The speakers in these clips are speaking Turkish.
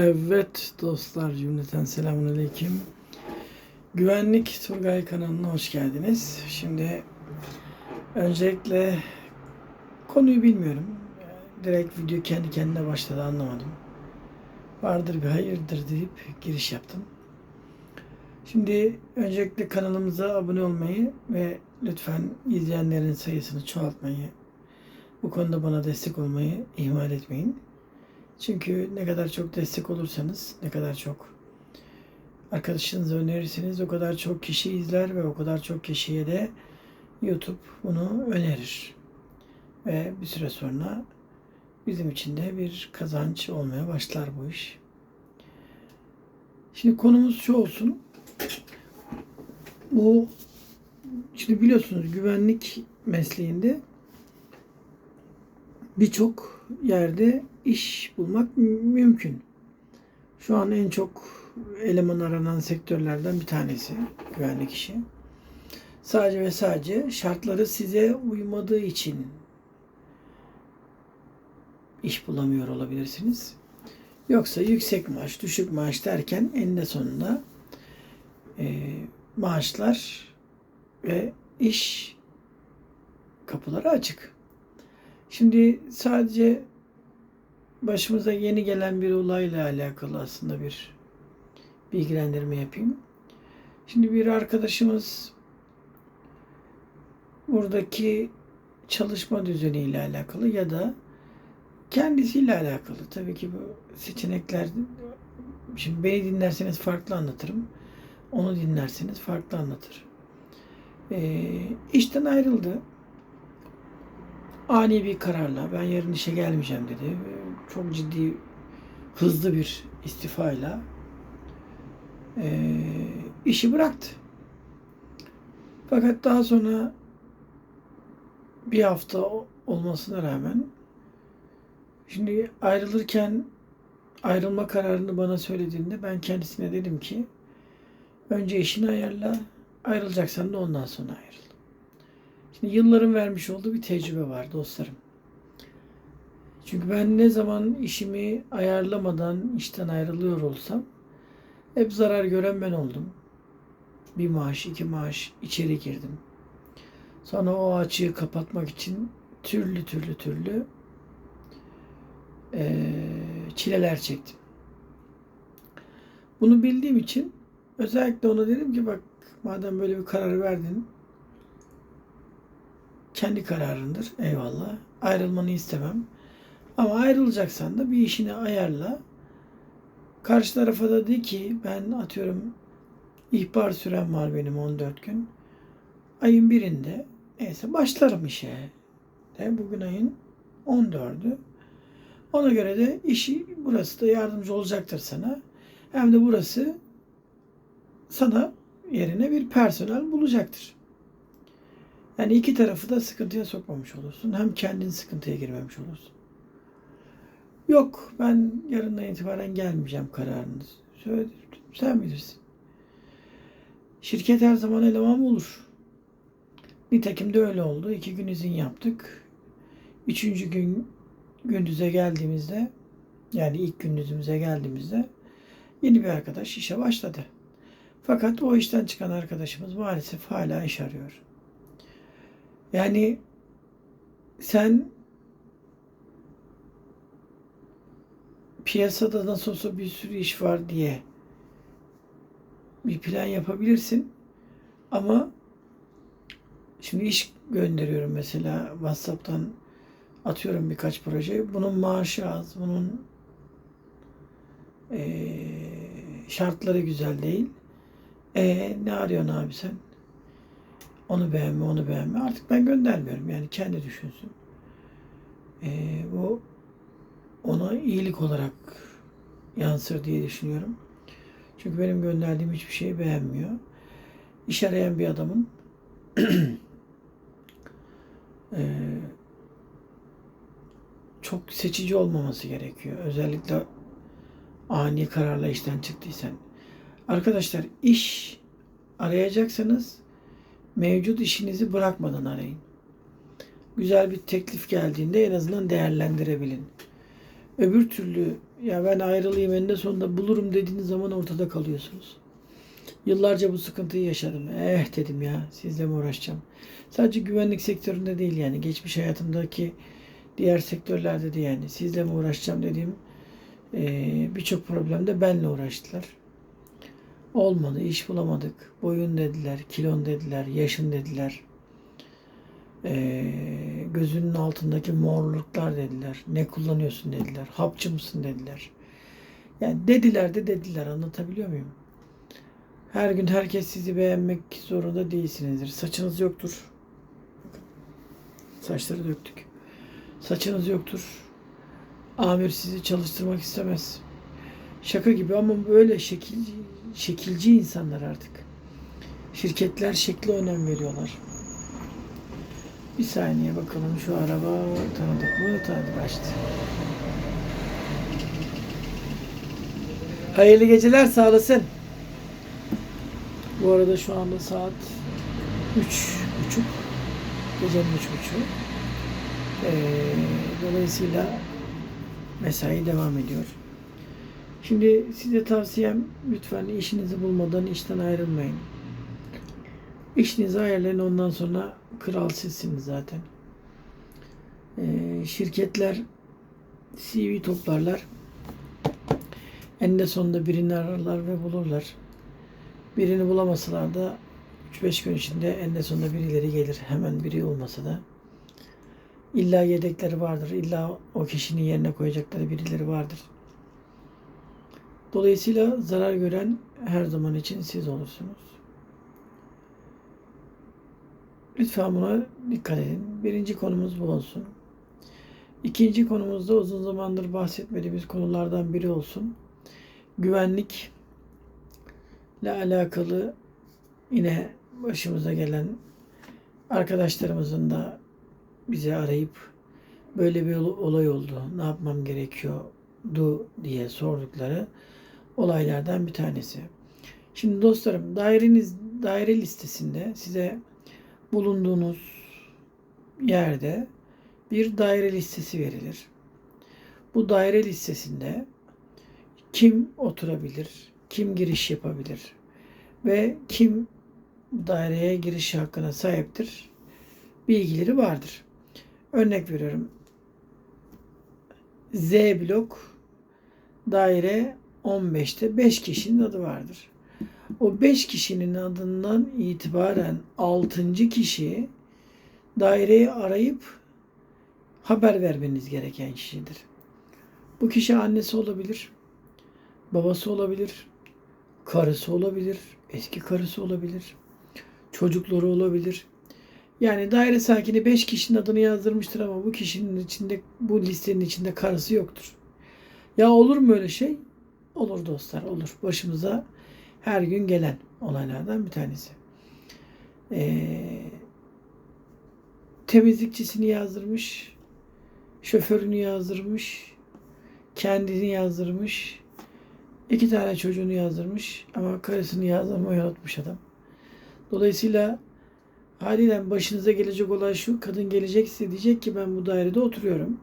Evet dostlar cümleten selamünaleyküm. Güvenlik Turgay kanalına hoş geldiniz. Şimdi öncelikle konuyu bilmiyorum. Direkt video kendi kendine başladı anlamadım. Vardır bir hayırdır deyip giriş yaptım. Şimdi öncelikle kanalımıza abone olmayı ve lütfen izleyenlerin sayısını çoğaltmayı, bu konuda bana destek olmayı ihmal etmeyin. Çünkü ne kadar çok destek olursanız, ne kadar çok arkadaşınıza önerirseniz o kadar çok kişi izler ve o kadar çok kişiye de YouTube bunu önerir. Ve bir süre sonra bizim için de bir kazanç olmaya başlar bu iş. Şimdi konumuz şu olsun. Bu şimdi biliyorsunuz güvenlik mesleğinde birçok yerde iş bulmak mü- mümkün. Şu an en çok eleman aranan sektörlerden bir tanesi güvenlik işi. Sadece ve sadece şartları size uymadığı için iş bulamıyor olabilirsiniz. Yoksa yüksek maaş, düşük maaş derken eninde sonunda e, maaşlar ve iş kapıları açık. Şimdi sadece başımıza yeni gelen bir olayla alakalı aslında bir bilgilendirme yapayım. Şimdi bir arkadaşımız buradaki çalışma düzeniyle alakalı ya da kendisiyle alakalı. Tabii ki bu seçenekler şimdi beni dinlerseniz farklı anlatırım. Onu dinlerseniz farklı anlatır. Ee, işten ayrıldı ani bir kararla ben yarın işe gelmeyeceğim dedi. Çok ciddi hızlı bir istifayla e, işi bıraktı. Fakat daha sonra bir hafta olmasına rağmen şimdi ayrılırken ayrılma kararını bana söylediğinde ben kendisine dedim ki önce işini ayarla ayrılacaksan da ondan sonra ayrıl. Şimdi yılların vermiş olduğu bir tecrübe var dostlarım. Çünkü ben ne zaman işimi ayarlamadan işten ayrılıyor olsam hep zarar gören ben oldum. Bir maaş, iki maaş içeri girdim. Sonra o açığı kapatmak için türlü türlü türlü eee, çileler çektim. Bunu bildiğim için özellikle ona dedim ki bak madem böyle bir karar verdin kendi kararındır. Eyvallah. Ayrılmanı istemem. Ama ayrılacaksan da bir işini ayarla. Karşı tarafa da de ki ben atıyorum ihbar sürem var benim 14 gün. Ayın birinde neyse başlarım işe. De bugün ayın 14'ü. Ona göre de işi burası da yardımcı olacaktır sana. Hem de burası sana yerine bir personel bulacaktır. Yani iki tarafı da sıkıntıya sokmamış olursun. Hem kendin sıkıntıya girmemiş olursun. Yok ben yarından itibaren gelmeyeceğim kararını söyledim. Sen bilirsin. Şirket her zaman eleman bulur. Nitekim de öyle oldu. İki gün izin yaptık. Üçüncü gün gündüze geldiğimizde yani ilk gündüzümüze geldiğimizde yeni bir arkadaş işe başladı. Fakat o işten çıkan arkadaşımız maalesef hala iş arıyor. Yani sen piyasada nasıl olsa bir sürü iş var diye bir plan yapabilirsin. Ama şimdi iş gönderiyorum mesela WhatsApp'tan atıyorum birkaç proje. Bunun maaşı az, bunun eee, şartları güzel değil. E ne arıyorsun abi sen? Onu beğenme, onu beğenme. Artık ben göndermiyorum. Yani kendi düşünsün. Ee, bu ona iyilik olarak yansır diye düşünüyorum. Çünkü benim gönderdiğim hiçbir şeyi beğenmiyor. İş arayan bir adamın ee, çok seçici olmaması gerekiyor. Özellikle ani kararla işten çıktıysan. Arkadaşlar iş arayacaksanız mevcut işinizi bırakmadan arayın. Güzel bir teklif geldiğinde en azından değerlendirebilin. Öbür türlü Ya ben ayrılayım eninde sonunda bulurum dediğiniz zaman ortada kalıyorsunuz. Yıllarca bu sıkıntıyı yaşadım. Eh dedim ya sizle mi uğraşacağım? Sadece güvenlik sektöründe değil yani geçmiş hayatımdaki diğer sektörlerde de yani sizle mi uğraşacağım dediğim eee, birçok problemde benle uğraştılar. Olmadı, iş bulamadık. Boyun dediler, kilon dediler, yaşın dediler. Eee, gözünün altındaki morluklar dediler. Ne kullanıyorsun dediler. Hapçı mısın dediler. Yani dediler de dediler. Anlatabiliyor muyum? Her gün herkes sizi beğenmek zorunda değilsinizdir. Saçınız yoktur. Saçları döktük. Saçınız yoktur. Amir sizi çalıştırmak istemez. Şaka gibi ama böyle şekil, şekilci insanlar artık. Şirketler şekle önem veriyorlar. Bir saniye bakalım şu araba tanıdık mı? Tanıdık açtı. Hayırlı geceler sağ olasın. Bu arada şu anda saat üç buçuk. Gecenin üç buçuğu. Ee, dolayısıyla mesai devam ediyor. Şimdi size tavsiyem lütfen işinizi bulmadan işten ayrılmayın. İşinizi ayarlayın ondan sonra kral sizsiniz zaten. Ee, şirketler CV toplarlar. Eninde sonunda birini ararlar ve bulurlar. Birini bulamasalar da 3-5 gün içinde eninde sonunda birileri gelir. Hemen biri olmasa da. İlla yedekleri vardır. İlla o kişinin yerine koyacakları birileri vardır. Dolayısıyla zarar gören her zaman için siz olursunuz. Lütfen buna dikkat edin. Birinci konumuz bu olsun. İkinci konumuz da uzun zamandır bahsetmediğimiz konulardan biri olsun. Güvenlik ile alakalı yine başımıza gelen arkadaşlarımızın da bize arayıp böyle bir olay oldu. Ne yapmam gerekiyordu diye sordukları olaylardan bir tanesi. Şimdi dostlarım daireniz daire listesinde size bulunduğunuz yerde bir daire listesi verilir. Bu daire listesinde kim oturabilir, kim giriş yapabilir ve kim daireye giriş hakkına sahiptir bilgileri vardır. Örnek veriyorum. Z blok daire 15'te 5 kişinin adı vardır. O 5 kişinin adından itibaren 6. kişi daireyi arayıp haber vermeniz gereken kişidir. Bu kişi annesi olabilir, babası olabilir, karısı olabilir, eski karısı olabilir, çocukları olabilir. Yani daire sakini 5 kişinin adını yazdırmıştır ama bu kişinin içinde bu listenin içinde karısı yoktur. Ya olur mu öyle şey? Olur dostlar, olur. Başımıza her gün gelen olaylardan bir tanesi. Ee, temizlikçisini yazdırmış, şoförünü yazdırmış, kendini yazdırmış, iki tane çocuğunu yazdırmış ama karısını yazdırmayı unutmuş adam. Dolayısıyla haliyle başınıza gelecek olay şu, kadın gelecek diyecek ki ben bu dairede oturuyorum.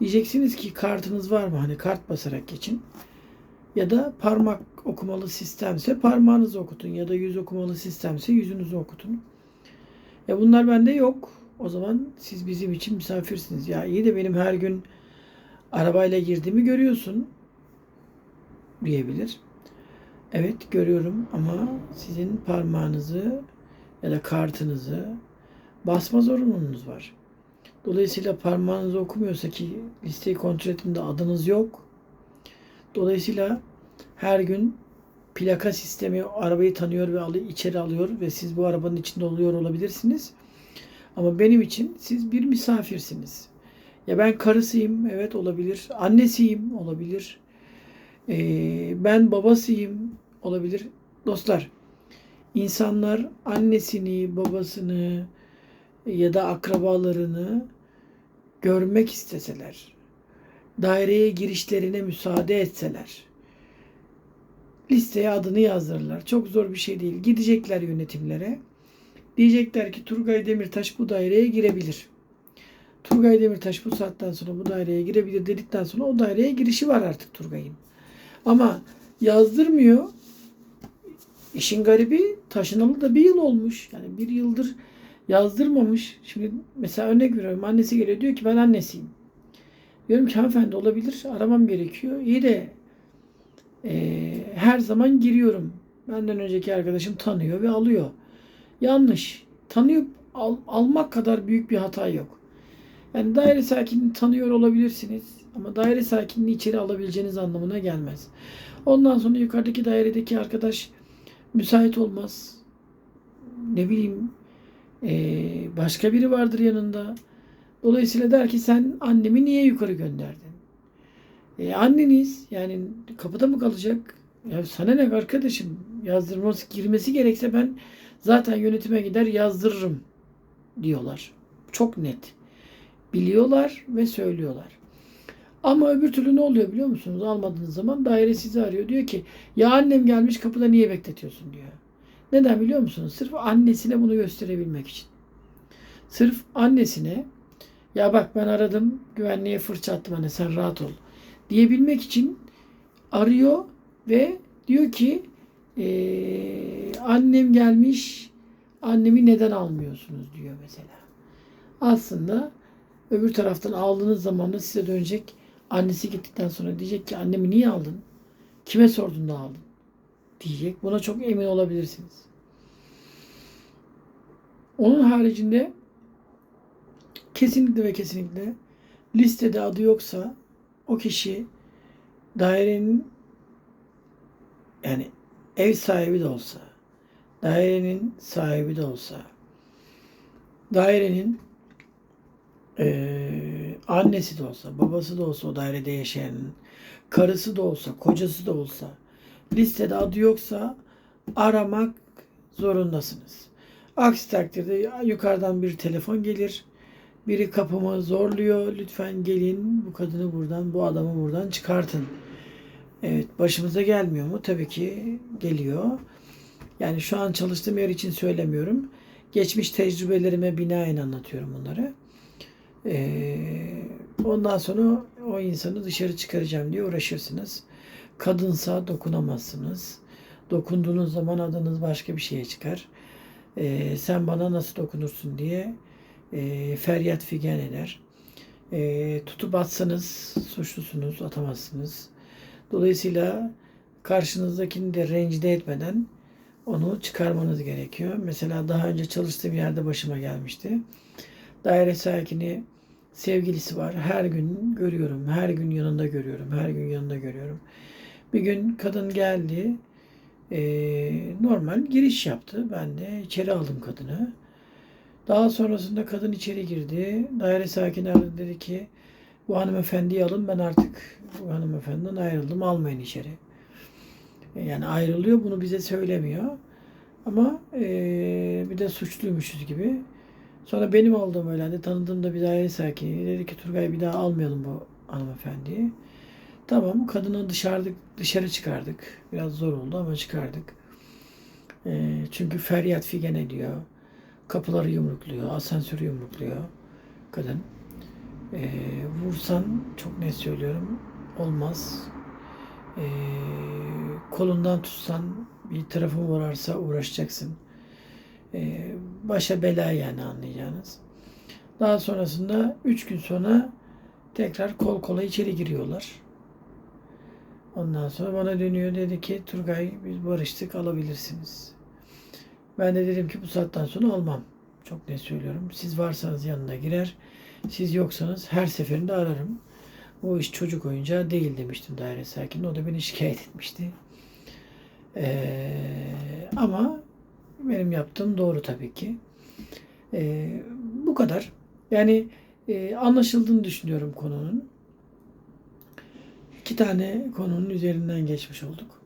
Diyeceksiniz ki kartınız var mı? Hani kart basarak geçin. Ya da parmak okumalı sistemse parmağınızı okutun. Ya da yüz okumalı sistemse yüzünüzü okutun. Ya bunlar bende yok. O zaman siz bizim için misafirsiniz. Ya iyi de benim her gün arabayla girdiğimi görüyorsun diyebilir. Evet görüyorum ama sizin parmağınızı ya da kartınızı basma zorunluluğunuz var. Dolayısıyla parmağınızı okumuyorsa ki listeyi kontrol ettiğimde adınız yok. Dolayısıyla her gün plaka sistemi arabayı tanıyor ve alı, içeri alıyor ve siz bu arabanın içinde oluyor olabilirsiniz. Ama benim için siz bir misafirsiniz. Ya ben karısıyım, evet olabilir. Annesiyim, olabilir. Ee, ben babasıyım, olabilir. Dostlar, insanlar annesini, babasını ya da akrabalarını görmek isteseler, daireye girişlerine müsaade etseler, listeye adını yazdırırlar. Çok zor bir şey değil. Gidecekler yönetimlere. Diyecekler ki Turgay Demirtaş bu daireye girebilir. Turgay Demirtaş bu saatten sonra bu daireye girebilir dedikten sonra o daireye girişi var artık Turgay'ın. Ama yazdırmıyor. İşin garibi taşınalı da bir yıl olmuş. Yani bir yıldır yazdırmamış. Şimdi mesela örnek veriyorum. Annesi geliyor diyor ki ben annesiyim. Diyorum ki hanımefendi olabilir. Aramam gerekiyor. İyi de e, her zaman giriyorum. Benden önceki arkadaşım tanıyor ve alıyor. Yanlış. Tanıyıp al- almak kadar büyük bir hata yok. Yani daire sakinini tanıyor olabilirsiniz. Ama daire sakinini içeri alabileceğiniz anlamına gelmez. Ondan sonra yukarıdaki dairedeki arkadaş müsait olmaz. Ne bileyim eee, başka biri vardır yanında. Dolayısıyla der ki sen annemi niye yukarı gönderdin? E, anneniz yani kapıda mı kalacak? Ya sana ne arkadaşım yazdırması girmesi gerekse ben zaten yönetime gider yazdırırım diyorlar. Çok net. Biliyorlar ve söylüyorlar. Ama öbür türlü ne oluyor biliyor musunuz? Almadığınız zaman daire sizi arıyor. Diyor ki ya annem gelmiş kapıda niye bekletiyorsun diyor. Neden biliyor musunuz? Sırf annesine bunu gösterebilmek için. Sırf annesine ya bak ben aradım güvenliğe fırça attım anne sen rahat ol diyebilmek için arıyor ve diyor ki "Ee, annem gelmiş annemi neden almıyorsunuz diyor mesela. Aslında öbür taraftan aldığınız zaman da size dönecek annesi gittikten sonra diyecek ki annemi niye aldın? Kime sordun da aldın? Diyecek. Buna çok emin olabilirsiniz. Onun haricinde kesinlikle ve kesinlikle listede adı yoksa o kişi dairenin yani ev sahibi de olsa, dairenin sahibi de olsa, dairenin eee, annesi de olsa, babası da olsa o dairede yaşayanın, karısı da olsa, kocası da olsa, listede adı yoksa aramak zorundasınız. Aksi takdirde yukarıdan bir telefon gelir. Biri kapımı zorluyor. Lütfen gelin bu kadını buradan, bu adamı buradan çıkartın. Evet, başımıza gelmiyor mu? Tabii ki geliyor. Yani şu an çalıştığım yer için söylemiyorum. Geçmiş tecrübelerime binaen anlatıyorum bunları. Ee, ondan sonra o insanı dışarı çıkaracağım diye uğraşırsınız. Kadınsa dokunamazsınız. Dokunduğunuz zaman adınız başka bir şeye çıkar. Ee, sen bana nasıl dokunursun diye e, feryat figan eder. E, tutup atsanız suçlusunuz, atamazsınız. Dolayısıyla karşınızdakini de rencide etmeden onu çıkarmanız gerekiyor. Mesela daha önce çalıştığım yerde başıma gelmişti. Daire sakini sevgilisi var. Her gün görüyorum. Her gün yanında görüyorum. Her gün yanında görüyorum. Bir gün kadın geldi. Ee, normal giriş yaptı. Ben de içeri aldım kadını. Daha sonrasında kadın içeri girdi. Daire sakini aradı dedi ki bu hanımefendiyi alın ben artık bu hanımefendiden ayrıldım almayın içeri. E, Yani ayrılıyor bunu bize söylemiyor. Ama e, bir de suçluymuşuz gibi. Sonra benim aldığım öğlendi. Tanıdığımda bir daire sakini dedi ki Turgay bir daha almayalım bu hanımefendiyi. Tamam kadını dışarıda dışarı çıkardık. Biraz zor oldu ama çıkardık. E, çünkü feryat figan ediyor. Kapıları yumrukluyor, asansörü yumrukluyor kadın. Ee, vursan çok net söylüyorum olmaz. Ee, kolundan tutsan bir tarafı morarsa uğraşacaksın. Ee, başa bela yani anlayacağınız. Daha sonrasında 3 gün sonra tekrar kol kola içeri giriyorlar. Ondan sonra bana dönüyor dedi ki Turgay biz barıştık alabilirsiniz. Ben de dedim ki bu saatten sonra almam. Çok net söylüyorum. Siz varsanız yanına girer. Siz yoksanız her seferinde ararım. Bu iş çocuk oyuncağı değil demiştim daire sakini. O da beni şikayet etmişti. Ee, ama benim yaptığım doğru tabii ki. Ee, bu kadar. Yani e, anlaşıldığını düşünüyorum konunun. İki tane konunun üzerinden geçmiş olduk.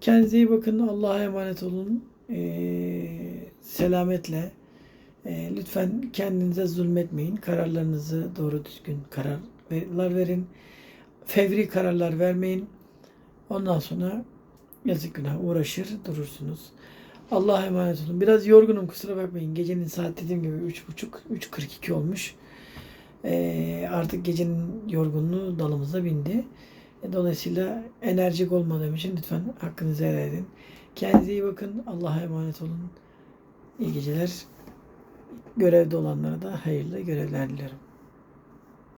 Kendinize iyi bakın. Allah'a emanet olun. Ee, selametle. Ee, lütfen kendinize zulmetmeyin. Kararlarınızı doğru düzgün kararlar verin. Fevri kararlar vermeyin. Ondan sonra yazık günah uğraşır durursunuz. Allah'a emanet olun. Biraz yorgunum kusura bakmayın. Gecenin saat dediğim gibi 3.30 3.42 olmuş. Ee, artık gecenin yorgunluğu dalımıza bindi. E, Dolayısıyla enerjik olmadığım için lütfen hakkınızı helal edin. Kendinize iyi bakın. Allah'a emanet olun. İyi geceler. Görevde olanlara da hayırlı görevler dilerim.